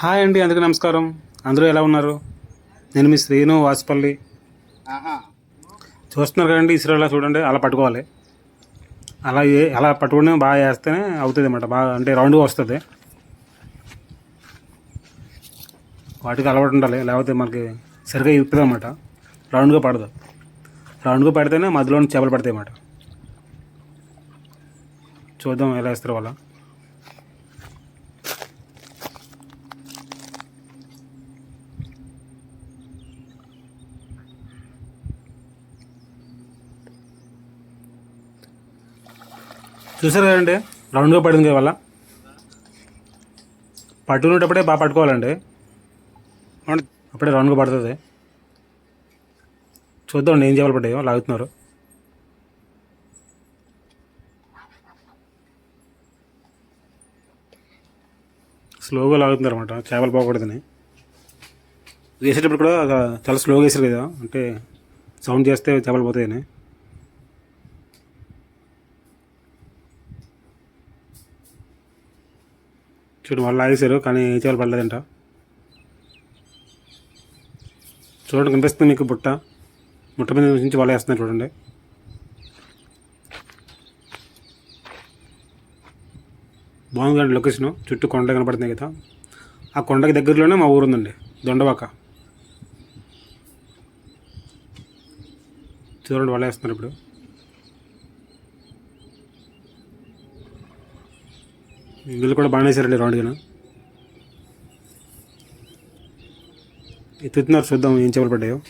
Hi అండి అందరికీ నమస్కారం. అందరూ ఎలా ఉన్నారు? నేను మీ శ్రీను వాసుపల్లి. చూస్తున్నారు కదండి ఇసురలా చూడండి అలా పట్టుకోవాలి. అలా ఏ అలా పట్టుకుని బాగా వేస్తేనే అవుతుంది అన్నమాట బాగా అంటే రౌండ్గా వస్తుంది. వాటికి అలవాటు ఉండాలి లేకపోతే మనకి సరిగా ఇప్పదు అనమాట రౌండ్గా పడదు. రౌండ్గా పడితేనే మధ్యలో చేపలు పడతాయి అన్నమాట. చూద్దాం ఎలా వేస్తారు వాళ్ళ. చూసారు కదండి రౌండ్గా పడింది కదా వల్ల పట్టుకునేటప్పుడే బాగా పట్టుకోవాలండి. అప్పుడే రౌండ్గా పడుతుంది. చూద్దాం ఏం చేపలు పడ్డాయో లాగుతున్నారు. స్లోగా లాగుతున్నారు అనమాట చేపలు పోకూడదని. వేసేటప్పుడు కూడా చాలా స్లోగా వేసారు కదా అంటే సౌండ్ చేస్తే చేపలు పోతాయని. చూడు మళ్ళీ ఆగేశారు కానీ ఏ చేపలు పడలేదంట. చూడండి కనిపిస్తుంది మీకు బుట్ట. బుట్ట మీద నుంచి వాళ్ళు వేస్తున్నారు చూడండి. బాగుందండి లొకేషన్ చుట్టూ కొండ కనపడుతున్నాయి కదా. ఆ కొండకి దగ్గరలోనే మా ఊరు ఉందండి దొండవాక. చూడండి వాళ్ళు వేస్తున్నారు ఇప్పుడు. వీళ్ళు కూడా బాగానే వేసారండి రౌండ్గా ఎత్తుతున్నారు చూద్దాం ఏం చేపలు పడ్డాయో.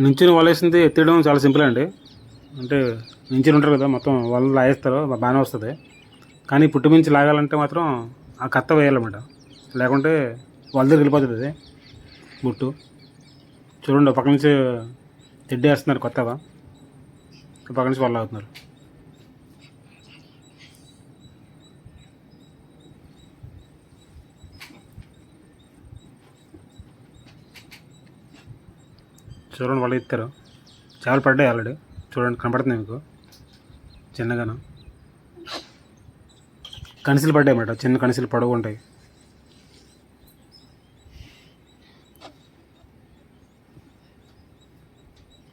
నుంచుని వలేసింది ఎత్తడం చాలా సింపుల్ అండి. అంటే నుంచుని ఉంటారు కదా మొత్తం వాళ్ళు లాగేస్తారు బాగానే వస్తుంది. కానీ పుట్టు మించి లాగాలంటే మాత్రం ఆ కత్త వేయాలన్నమాట. లేకుంటే వాళ్ళ దగ్గర వెళ్ళిపోతుంది అది. బుట్టు. చూడండి పక్క నుంచి తెడ్డి వేస్తున్నారు కొత్తగా పక్క నుంచి వాళ్ళు లాగుతున్నారు. చూడండి వాళ్ళు ఎత్తారు. చేపలు పడ్డాయి ఆల్రెడీ చూడండి కనపడుతుంది మీకు. చిన్నగాను. కనిసిలు పడ్డాయి అన్నమాట. చిన్న కనిసలు పొడవు ఉంటాయి.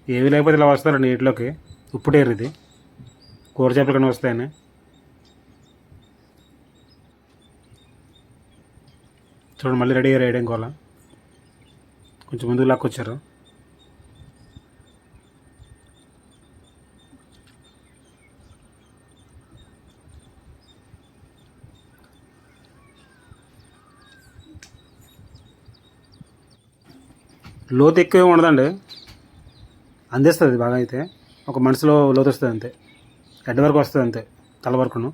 ఏవి లేకపోతే ఇలా వస్తారండి నీటిలోకి. ఉప్పుటేరు ఇది. కూర చేపలు కానీ వస్తాయని. చూడండి మళ్ళీ రెడీ అయ్యారు వేయడం కోల కొంచెం ముందుకు లాక్కొచ్చారు. లోతు ఎక్కువ ఉండదండి. అందిస్తుంది బాగా అయితే ఒక మనసులో లోతు వస్తుంది అంతే. హెడ్ వరకు వస్తుంది అంతే తల వరకును.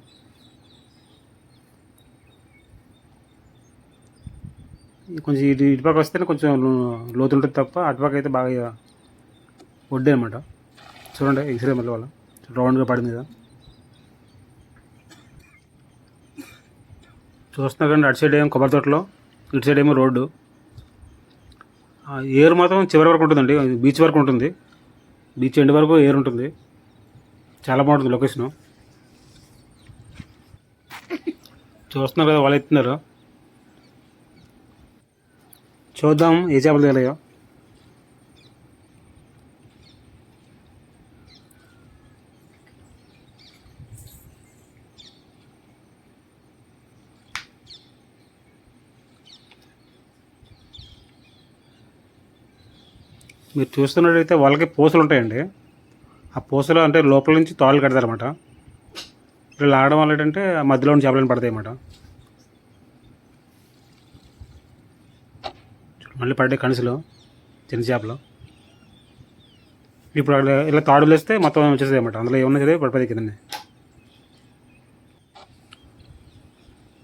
కొంచెం ఇటు ఇటుపక్క వస్తేనే కొంచెం లోతు ఉంటుంది తప్ప అటుపక్క అయితే బాగా వడ్డే అనమాట చూడండి ఎక్స్రే మళ్ళీ వాళ్ళ. రౌండ్గా పడింది కదా చూస్తున్నారు కండి అటు సైడ్ ఏమో కొబ్బరి తోటలో ఇటు సైడ్ ఏమో రోడ్డు. ఏరు మాత్రం చివరి వరకు ఉంటుందండి. బీచ్ వరకు ఉంటుంది. బీచ్ ఎండ్ వరకు ఏరు ఉంటుంది. చాలా బాగుంటుంది లొకేషను చూస్తున్నారు కదా వాళ్ళు ఎత్తున్నారు. చూద్దాం ఏ చేపలు తేలాయో మీరు చూస్తున్నట్టయితే వాళ్ళకి పూసలు ఉంటాయండి. ఆ పూసలు అంటే లోపల నుంచి తాళ్ళు కడతారన్నమాట. ఇట్లా లాగడం వల్ల ఏంటంటే ఆ మధ్యలో ఉన్న చేపలను పడతాయి అన్నమాట మళ్ళీ పడ్డే కణసులు చిన్న చేపలు. ఇప్పుడు అక్కడ ఇలా తాడులు వేస్తే మొత్తం వచ్చేస్తాయి అన్నమాట అందులో ఏమన్నా సరే పడిపోతాయి కింద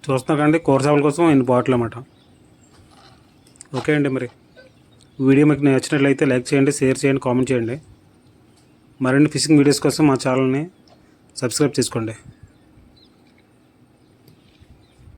చూస్తున్నా కండి కూర చేపల కోసం ఇన్ని బాటిల్ అన్నమాట. ఓకే అండి మరి. వీడియో మీకు నచ్చినట్లయితే లైక్ చేయండి షేర్ చేయండి కామెంట్ చేయండి. మరిన్ని ఫిషింగ్ వీడియోస్ కోసం మా ఛానల్ని సబ్స్క్రైబ్ చేసుకోండి.